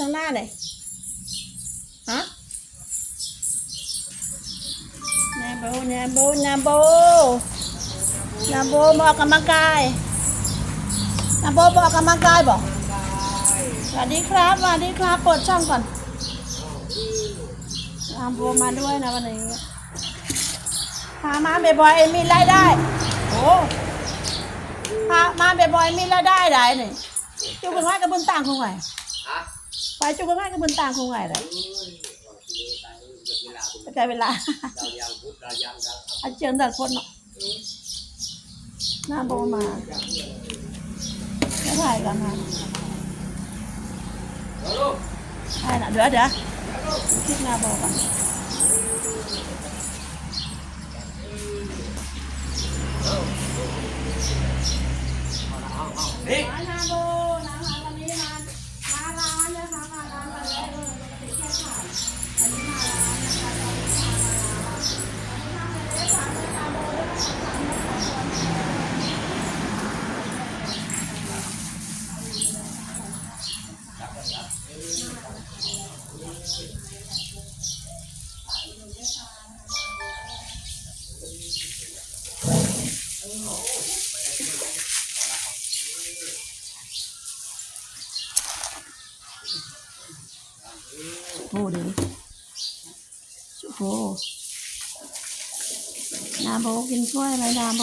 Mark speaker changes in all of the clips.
Speaker 1: ทางหน้าเลยฮะนาโบนาโบนาโบนาโบมาอกกำลังกายนาโบมาอกกำลังกายบอกสวัสดีครับสวัสดีครับเปิดช่องก่อนนาโบมาด้วยนะวันนี้พามาบ่อยๆมีรายได้โอ้พามาบ่อยๆมีรายได้ได้นี่จุกกันว่ากับบุญต่างคงไหว
Speaker 2: ฮะ
Speaker 1: ไปจุกกันกับบุญต่างคงไงเลย
Speaker 2: กระจา
Speaker 1: ยเวลาอาเจียนแต่คนเนาะหน้าโบมาแล้วถ่ายกันนะถ่ายนะเดี๋ยวเดี๋ยวคิดหน้าโบกัน หน้าโบนะคะวันนี้มามาร้านนะคะมาร้านมาแล้วติดแค่ถ่ายอันนี้มาร้านนะคะเรามาร้านวันนี้มาเลยค่ะเลยค่ะโบด้วยนะคะ โอ้ดิโอ้โหนา โบกินช่วยไรดาโบ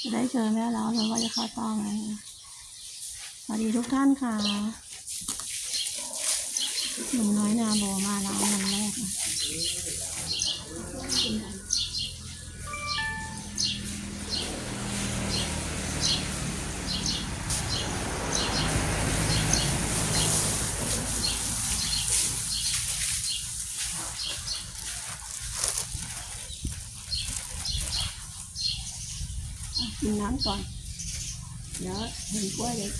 Speaker 1: จะได้เจอแม่แล้วเลยว่าจะเข้าต้อไหมสวัสดีทุกท่านค่ะหนุ่มน้อยนาโบมาแล้ววันแรก น้ำก่อน เดี๋ยวเห็นกล้วยเลย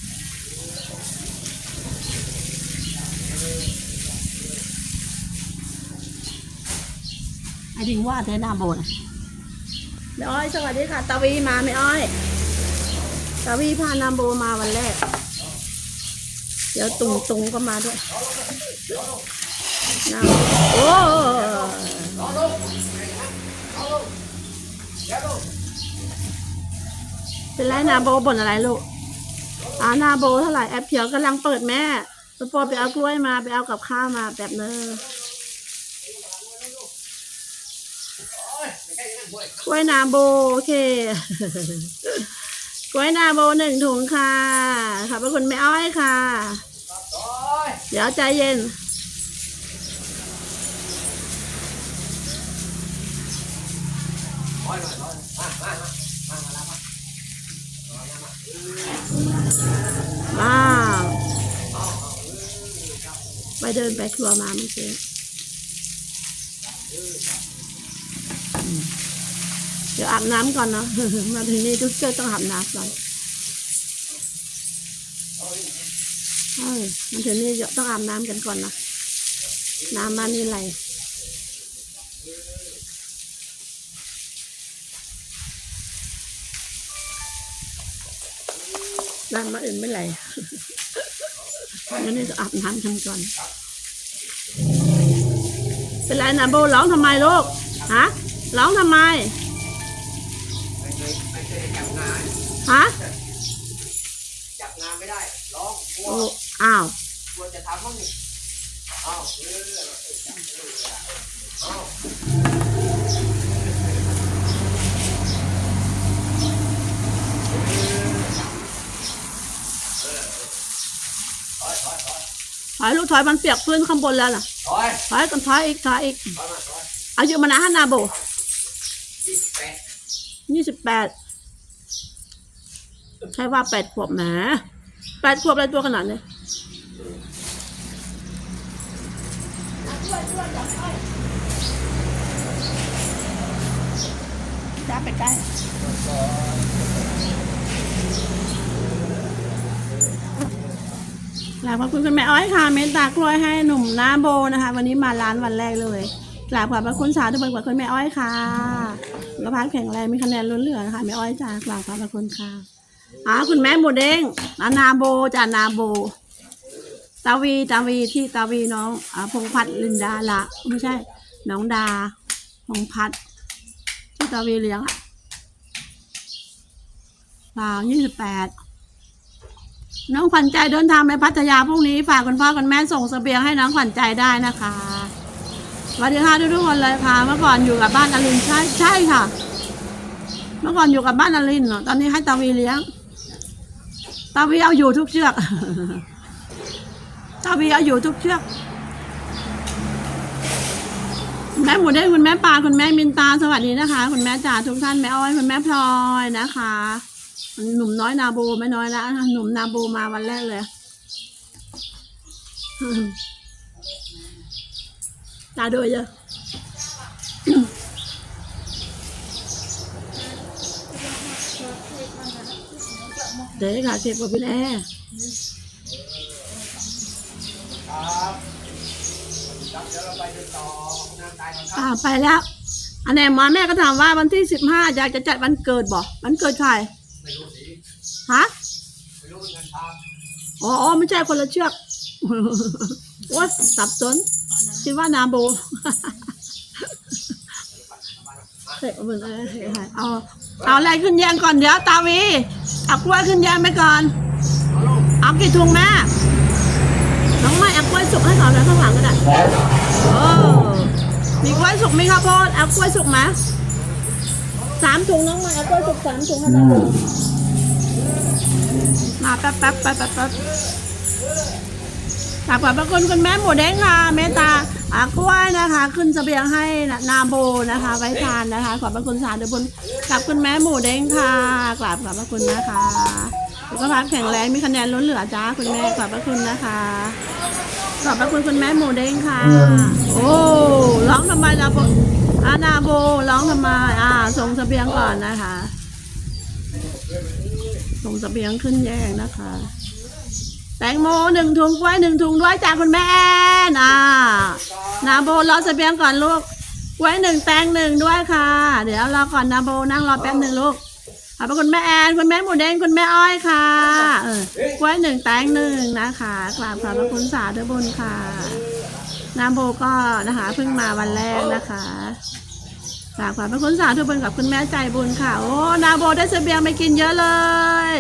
Speaker 1: ไอ้ดิงว่าเธอหน้าโบนะแม่อ้อยสวัสดีค่ะ ตาวีมาแม่อ้อย ตาวีพานาโบมาวันแรก เดี๋ยวตุงตุงก็มาด้วยนาโอ้ เป็นไรนาโบบ่นอะไรลูกอานาโบเท่าไหร่แอปเขียวกำลังเปิดแม่ปปอไปเอากล้วยมาไปเอากับข้าวมาแบบเนอกล้วยนาโบโอเค กล้วยนาโบหนึ่งถุงค่ะขอบพระคุณแม่อ้อยค่ะ เดี๋ยวใจเย็น
Speaker 2: ร้อยหน่อยร้อยมามามามามามา
Speaker 1: ว้าวไปเดินไปครัวมาเมื่อกี้เดี๋ยวอาบน้ำก่อนเนาะมาถึงนี่ทุกเจ้าต้องอาบน้ำก่อนเอ้ยมาถึงนี่ต้องอาบน้ำกันก่อนนะน้ำมานี่ไหล น้ำมาอื่นไม่ไหลงั้นนี่จะอาบน้ำกันก่อนเป็นไรนะโบร้องทำไมลูกฮะร้องทำไมฮะ
Speaker 2: จับงานไม่ได้ร้องกลัว
Speaker 1: อ้าว
Speaker 2: กลัวจะทำบ้างนี่อ้าวเออจับเอออ้าว
Speaker 1: ถอยลูกถอยมันเปียกพื้นข้างบนแล้วน่ะ
Speaker 2: ถอย
Speaker 1: ถอยกันถอยอีกถอยอีก
Speaker 2: ถอยมาถอย
Speaker 1: อายุมานะฮะนาโบ
Speaker 2: ยี่สิบแปด
Speaker 1: ยี่สิบแปดใช่ว่าแปดขวบแหมแปดขวบอะไรตัวขนาดนี้จ้าไปใกล้ กราบขอบคุณคุณแม่อ้อยค่ะเมตตากล้วยให้หนุ่มหน้าโบนะคะ วันนี้มาร้านวันแรกเลยกราบขอบพระคุณสาธุบุญกับคุณแม่อ้อยค่ะสุขภาพแข็งแรงมีคะแนนล้นเหลือนะคะแม่อ้อยจ้ากราบขอบพระคุณค่ะหาคุณแม่หมูเด้งนานาโบจานาโบตาวีตาวีที่ตาวีน้องอพงษ์พัฒน์ลินดาละไม่ใช่ น้องดาพงษ์พัฒน์ที่ตาวีเลี้ยงอะเปล่ายี่สิบแปด น้องขวัญใจเดินทางไปพัทยาพรุ่งนี้ฝากคุณพ่อคุณแม่ส่งเสบียงให้น้องขวัญใจได้นะคะสวัสดีค่ะทุกๆคนเลยค่ะ เมื่อก่อนอยู่กับบ้านอลินใช่ใช่ค่ะ เมื่อก่อนอยู่กับบ้านอลินเนอะตอนนี้ให้ตาวีเลี้ยงตาวีเอาอยู่ทุกเชือกตาวีเอาอยู่ทุกเชือกแม่หมูเด้งคุณแม่ปลาคุณแม่มินตาสวัสดีนะคะ คุณแม่จ๋าทุกท่านแม่อ้อยคุณแม่พลอยนะคะ หนุ่มน้อยนาโบไม่น้อยแล้วนะคะหนุ่มนาโบมาวันแรกเลยตาโดยเยอะเด็กค่ะเจ็บกว่าพี่แน่
Speaker 2: ครับครับเดี๋ยวเราไปเดินต่องานตายกันครับ
Speaker 1: อ่าไปแล้ว อันไหนมาแม่ก็ถามว่าวันที่สิบห้าอยากจะจัดวันเกิดบ่วันเกิดใคร
Speaker 2: ไม่รู้สิ
Speaker 1: ฮะ
Speaker 2: ไม่รู้เหมือนกันครับ
Speaker 1: อ๋ออ๋อไม่ใช่คนละเชือก โอ้ยสับสนคิดว่านาโบเฮ้ยเหมือนอะไรเฮ้ยเอาเอาอะไรขึ้นแยงก่อนเดี๋ยวตาวีเอากล้วยขึ้นแยงไปก่อน
Speaker 2: เอาลูก
Speaker 1: เอากี่ถุงแม่น้องไม่เอากล้วยสุกให้เขาแล้วข้างหลังก็ได้โอ้มีกล้วยสุกไหมครับพ่อเอากล้วยสุกไหม สามถุงน้องไม่เอากล้วยสุกสามถุงให้น้องมาแป๊บแป๊บแป๊บแป๊บแป๊บขอบพระคุณคุณแม่หมูเด้งค่ะเมตตาอากล้วยนะคะ ขึ้นเสบียงให้นาโบนะคะ ไว้ทานนะคะ ขอบพระคุณสาธุบุญกับคุณแม่หมูเด้งค่ะกราบขอบพระคุณนะคะสุขภาพแข็งแรงมีคะแนนล้นเหลือจ้าคุณแม่ขอบพระคุณนะคะ ขอบพระคุณคุณแม่หมูเด้งค่ะ โอ้ร้องทำไมนาโบ อานาโบร้องทำไมอ่าส่งสเสบียงก่อนนะคะ ส่งสเสบียงขึ้นแยกนะคะ แตงโมหนึ่งถุงกล้วยหนึ่งถุงด้วยจ้าคุณแม่แอนอ่านาโบรอสเสบียงก่อนลูกกล้วยหนึ่งแตงหนึ่งด้วยค่ะ เดี๋ยวรอก่อนนาโบนั่งรอแป๊บหนึ่งลูกขอบคุณแม่แอนคุณแม่หมูเด้งคุณแม่อ้อยค่ะเออกล้วยหนึ่งแตงหนึ่งนะคะกราบขอบพระคุณสาธุบุญค่ะ นาโบก็นะคะเพิ่งมาวันแรกนะคะกราบขอบพระคุณสาธุบุญกับคุณแม่ใจบุญค่ะ โอ้นาโบได้เสบียงไปกินเยอะเลย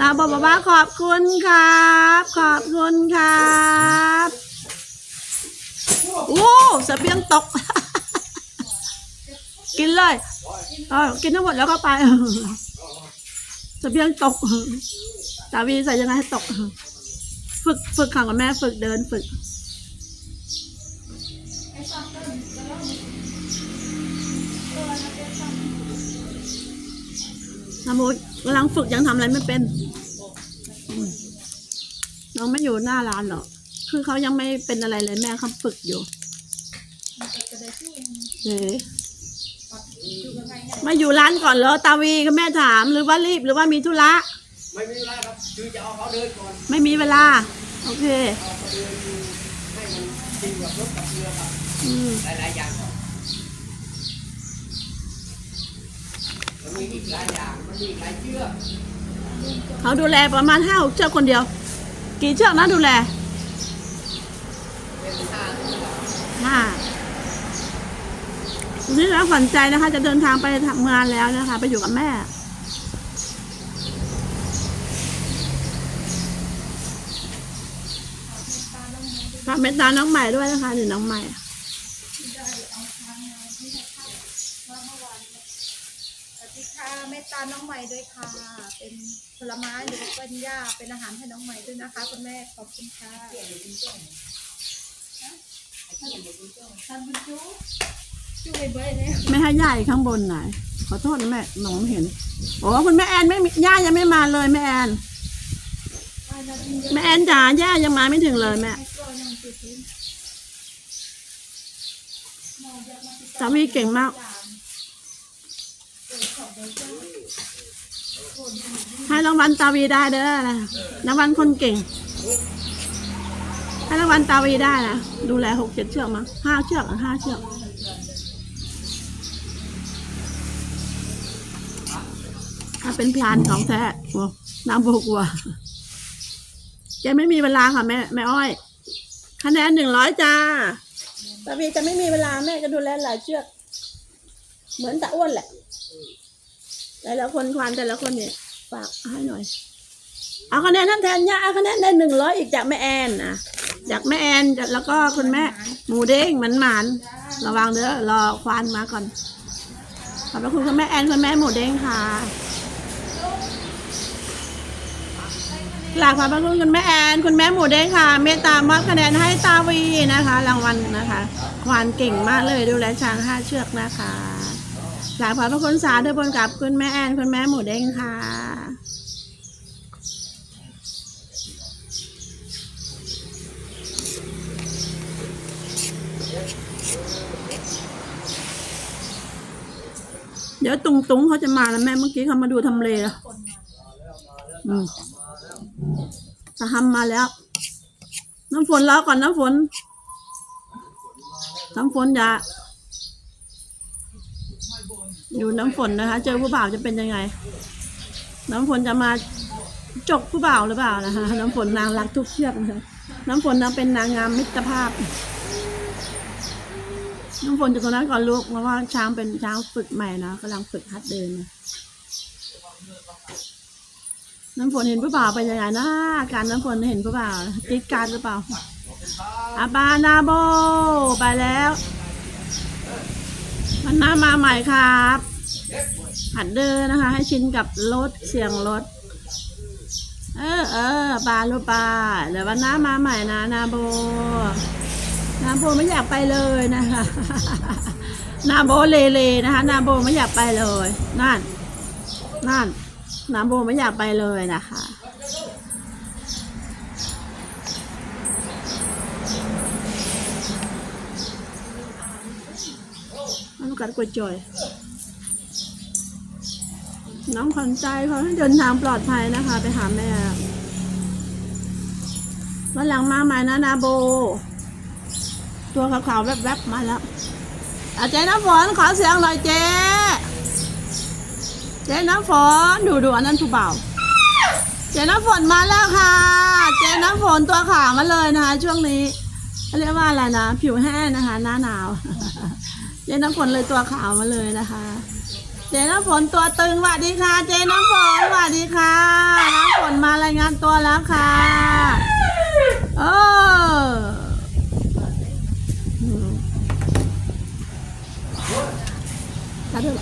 Speaker 1: นาโบบอกว่าขอบคุณครับ ขอบคุณครับโอ้เสบียงตก กินเลยเออกินทั้งหมดแล้วก็ไปเสบียงตกสาวีใส่ยังไงให้ตก ฝึกฝึกขังกับแม่ฝึกเดินฝึก นะโมกำลังฝึกยังทำอะไรไม่เป็นอืมน้องไม่อยู่หน้าร้านหรอกคือเขายังไม่เป็นอะไรเลยแม่เขาฝึกอยู่เอ๋มาอยู่ร้านก่อนเหรอตาวีก็แม่ถามหรือว่ารีบหรือว่ามีธุระ
Speaker 2: ไม่มีเวลาครับคือจะเอาเขาเดินก่อน
Speaker 1: ไม่มีเวลา โอเค
Speaker 2: เอาเขาเดินให้มันจริงกับรถกับเรือครับ
Speaker 1: อืม
Speaker 2: หลายๆอย่างมันมีอีกหลายอย่างมันมีอีกหลายเชือก
Speaker 1: เขาดูแลประมาณห้าหกเชือกคนเดียว กี่เชือกนะดูแล
Speaker 2: เป็นห้าเชือก
Speaker 1: ห้าวันนี้แล้วขวัญใจนะคะ จะเดินทางไปทำงานแล้วนะคะ ไปอยู่กับแม่ ฝากเมตตาน้องใหม่ด้วยนะคะหนี่น้องใหม่
Speaker 3: สวัสดี ค่ะเมตตาน้องใหม่ด้วยค่ะ เป็นผลไม้หรือว่าเป็นหญ้าเป็นอาหารให้น้องใหม่ด้วยนะคะคุณแม่ขอบคุณค่ะท่านบุญจูจูไปเบยเนี่ย
Speaker 1: ไม่ให้ย่าอีกข้างบนไหนขอโทษนะแม่มองไม่เห็นโอ้คุณแม่แอนไม่ย่ายังไม่มาเลยแม่แอนแม่แอนจ๋าย่ายังมาไม่ถึงเลยแม่สามีเก่งมาก ให้รางวัลตาวีได้เด้อนะรางวัลคนเก่ง ให้รางวัลตาวีได้นะดูแลหกเจ็ดเชือกมั้งห้าเชือกห้าเชือกถ้าเป็นพลานของแท้โอ้น้ำโบกลัวแกไม่มีเวลาค่ะแม่แม่อ้อย คะแนนหนึ่งร้อยจ้าตาบีจะไม่มีเวลาแม่จะดูแลหลายเชือก เหมือนตาอ้วนแหละ แต่ละคนควานแต่ละคนเนี่ย ฝากให้หน่อย เอาคะแนนท่านแทนย่าเอาคะแนนได้หนึ่งร้อยอีกจากแม่แอนนะจากแม่แอนแล้วก็คุณแม่ หมูเด้งหมันหมันระวังเด้อรอควานมาก่อนขอบพระคุณคุณแม่แอนคุณแม่หมูเด้งค่ะกราบขอบพระคุณคุณแม่แอนคุณแม่หมูเด้งค่ะ เมตตามอบคะแนนให้ตาวีนะคะ รางวัลนะคะ ควานเก่งมากเลยดูแลช้างห้าเชือกนะคะ กราบขอบพระคุณสาธุบนกับคุณแม่แอนคุณแม่หมูเด้งค่ะเดี๋ยวตุงตุงเขาจะมาแล้วแม่เมื่อกี้เขามาดูทำเลแล้วอืมตาทำมาแล้ว น้ำฝนรอก่อนน้ำฝน น้ำฝนอย่า ดูน้ำฝนนะคะ เจอผู้บ่าวจะเป็นยังไง น้ำฝนจะมาจกผู้บ่าวหรือเปล่านะคะน้ำฝนนางรักทุกเชือกนะคะน้ำฝนนางเป็นนางงามมิตรภาพ น้องฝนจากตรงนั้นก่อนลูกเพราะว่าช้างเป็นช้างฝึกใหม่นะกำลังฝึกหัดเดินนะน้ำฝนเห็นผู้บ่าวเป็นยังไงนะการน้ำฝนเห็นผู้บ่าวติดการหรือเปล่าอาบานาโบไปแล้ว มันน้ามาใหม่ครับหัดเดินนะคะ ให้ชินกับรถเสียงรถ เออเออปลาลูกปลาเดี๋ยววันหน้ามาใหม่นะนาโบ นาโบไม่อยากไปเลยนะคะ นาโบเลเลนะคะ นาโบไม่อยากไปเลย นั่น นั่น นาโบไม่อยากไปเลยนะคะ กัดกวยจอย น้องขวัญใจขอให้เดินทางปลอดภัยนะคะ ไปหาแม่วันหลังมาใหม่นะนาโบ ตัวขาวๆแวบๆมาแล้วอาเจ๊น้ำฝนขอเสียงหน่อยเจ๊เจ๊น้ำฝนดูดูอันนั้นผู้เบาเจ๊น้ำฝนมาแล้วค่ะ เจ๊น้ำฝนตัวขาวมาเลยนะคะ ช่วงนี้เขาเรียกว่าอะไรนะ ผิวแห้งนะคะ หน้าหนาว เจน้ำฝนเลยตัวขาวมาเลยนะคะ เจน้ำฝนตัวตึงสวัสดีค่ะ เจน้ำฝนสวัสดีค่ะ น้ำฝนมารายงานตัวแล้วค่ะเออถ้าเธอ